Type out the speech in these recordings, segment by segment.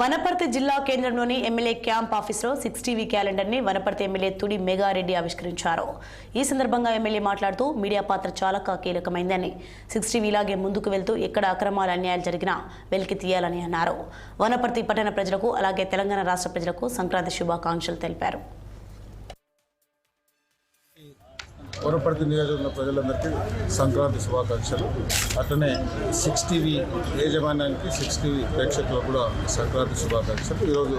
వనపర్తి జిల్లా కేంద్రంలోని MLA camp ఆఫీసులో సిక్స్ టీవీ క్యాలెండర్ని వనపర్తి ఎమ్మెల్యే తుడి మెగారెడ్డి ఆవిష్కరించారు. ఈ సందర్భంగా ఎమ్మెల్యే మాట్లాడుతూ మీడియా పాత్ర చాలా కీలకమైందని. సిక్స్ టీవీ ఇలాగే ముందుకు వెళ్తూ ఎక్కడ అక్రమాలు అన్యాయాలు జరిగినా వెలికి తీయాలని అన్నారు. వనపర్తి పట్టణ ప్రజలకు అలాగే తెలంగాణ రాష్ట్ర ప్రజలకు సంక్రాంతి శుభాకాంక్షలు తెలిపారు. వనపర్తి నియోజకవర్గ ప్రజలందరికీ సంక్రాంతి శుభాకాంక్షలు. అట్లనే సిక్స్ టీవీ యాజమాన్యానికి సిక్స్ టీవీ ప్రేక్షకులకు కూడా సంక్రాంతి శుభాకాంక్షలు. ఈరోజు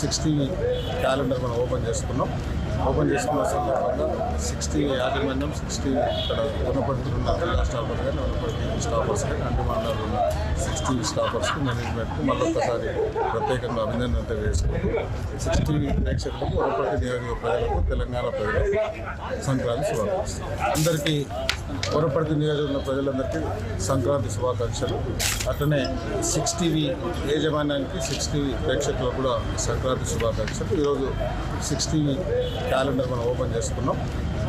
సిక్స్ టీవీ క్యాలెండర్ మనం ఓపెన్ చేసుకున్నాం ఓపెన్ చేసుకున్న సందర్భంగా సిక్స్ టీవీ యాజమాన్యం సిక్స్ టీవీ ఇక్కడ వనపర్తిలో ఉన్న జిల్లా స్టాఫర్స్ కానీ వనపర్తి సిక్స్ టీవీ స్టాఫర్స్కి మేనేజ్మెంట్కి మళ్ళొకసారి ప్రత్యేకంగా అభినందన తెలియజేసుకుంటూ సిక్స్ టీవీ ప్రేక్షకులకు వనపర్తి నియోజక ప్రజలకు తెలంగాణ ప్రజలకు సంక్రాంతి శుభాకాంక్షలు. అందరికీ వనపర్తి నియోజకవర్గ ప్రజలందరికీ సంక్రాంతి శుభాకాంక్షలు. అట్లనే సిక్స్ టీవీ యాజమాన్యానికి సిక్స్ టీవీ ప్రేక్షకులకు కూడా సంక్రాంతి శుభాకాంక్షలు. ఈరోజు సిక్స్ టీవీ క్యాలెండర్ మనం ఓపెన్ చేసుకున్నాం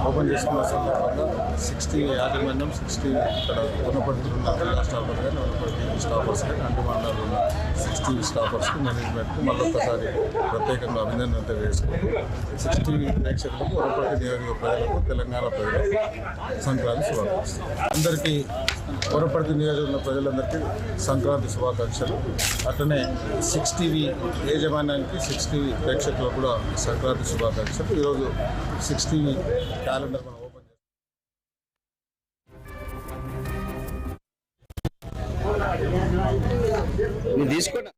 ఓపెన్ చేసుకున్న సందర్భంగా సిక్స్టీ యాజమాన్యం సిక్స్ టీవీ ఇక్కడ వనపర్తిలో ఉన్న జిల్లా స్టాఫర్స్ కానీ వనపర్తి స్టాఫర్స్ కానీ అన్ని మండలాలు ఉన్న సిక్స్ టీవీ స్టాఫర్స్కి మేనేజ్మెంట్కి మళ్ళొకసారి ప్రత్యేకంగా అభినందన తెలియజేసుకుంటూ సిక్స్ టీవీ ప్రేక్షకులకు వనపర్తి నియోజకవర్గ ప్రజలకు తెలంగాణ ప్రజలకు సంక్రాంతి శుభాకాంక్షలు. అందరికీ వనపర్తి నియోజకవర్గ ప్రజలందరికీ సంక్రాంతి శుభాకాంక్షలు. అట్లనే సిక్స్ టీవీ యాజమాన్యానికి సిక్స్ టీవీ ప్రేక్షకులకు కూడా సంక్రాంతి శుభాకాంక్షలు. ఈరోజు సిక్స్ టీవీ క్యాలెండర్ మనం ఓపెన్ చేస్తాం. తీసుకోండి.